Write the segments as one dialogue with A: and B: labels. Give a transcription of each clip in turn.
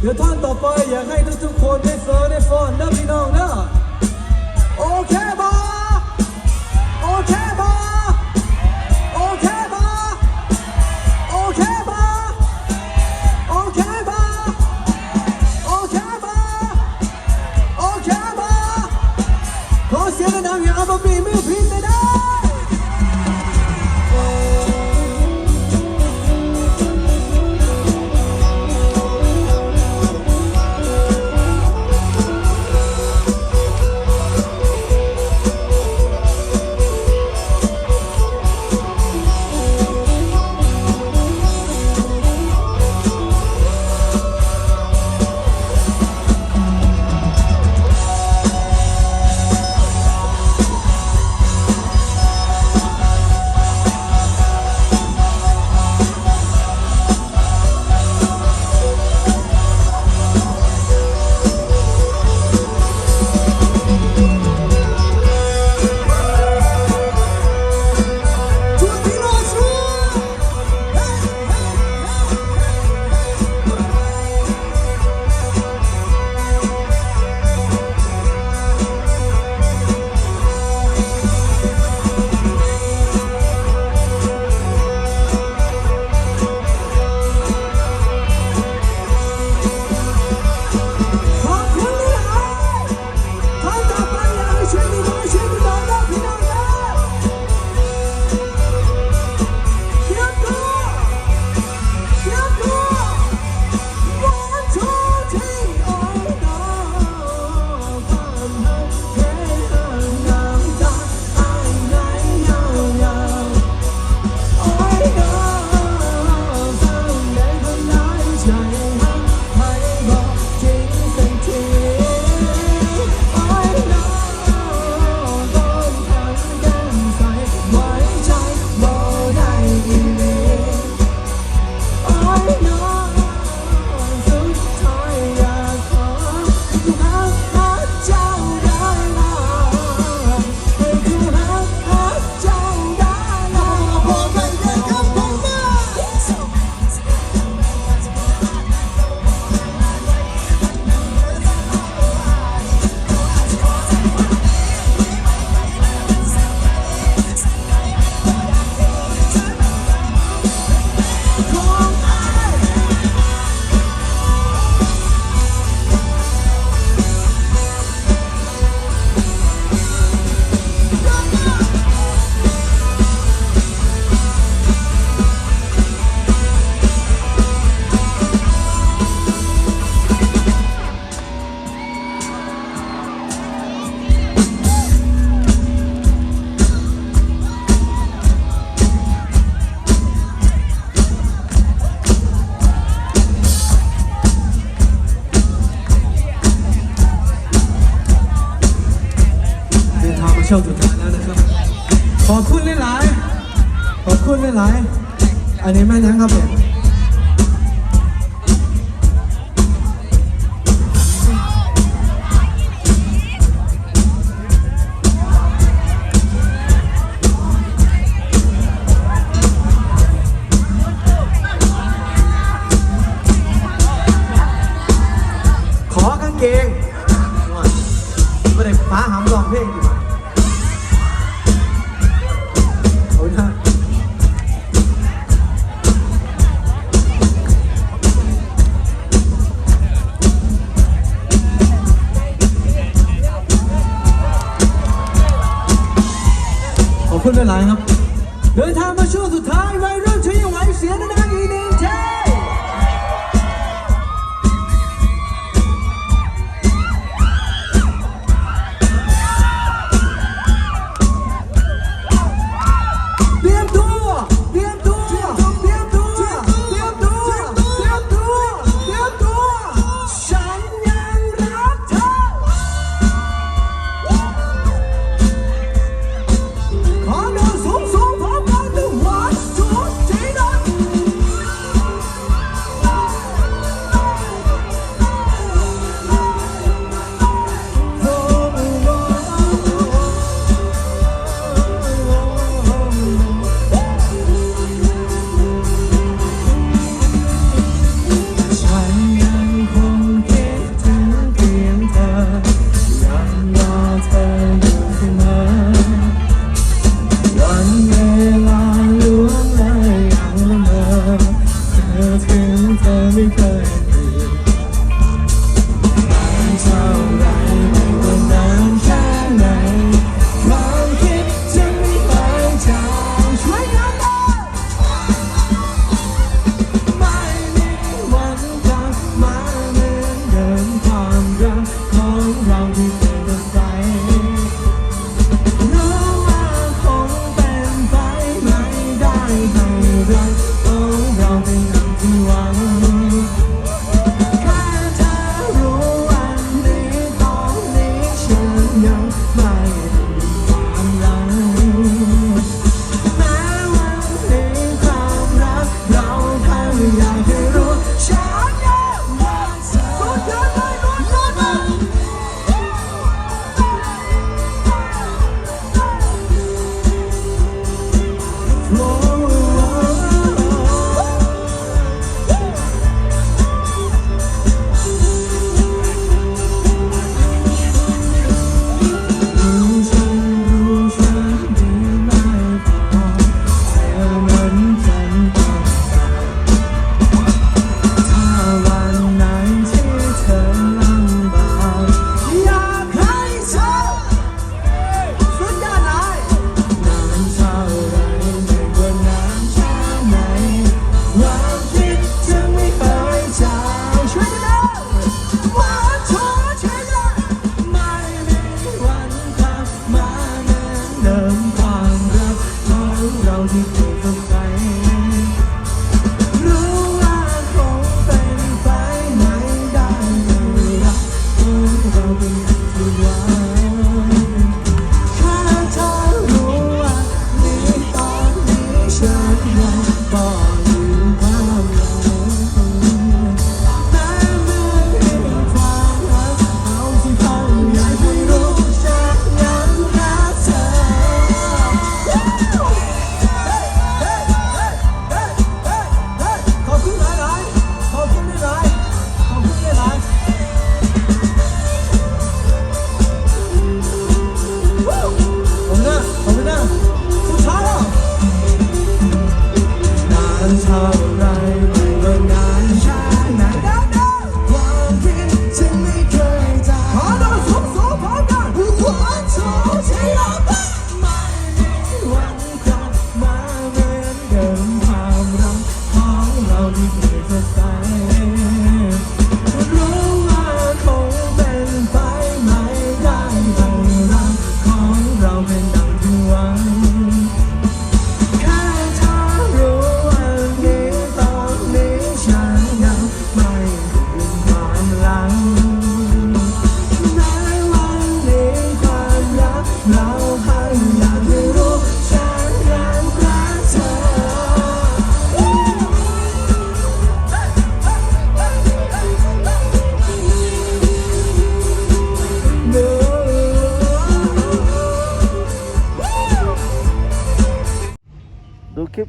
A: เดี๋ยวท่านต่อไปอยากให้ทุกทุกคนได้เซิร์ได้ฟอนได้พี่น้องนะโอเคบอโอเคบอโอเคบอโอเคบอโอเคบอโอเคบอโอเคบอขอเสียงดังๆอย่างอับีมือพินได้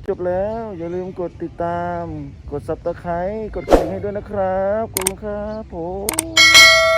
B: จบแล้ว อย่าลืมกดติดตาม กดซับสไครต์กดกระดิ่งให้ด้วยนะครับขอบคุณครับผม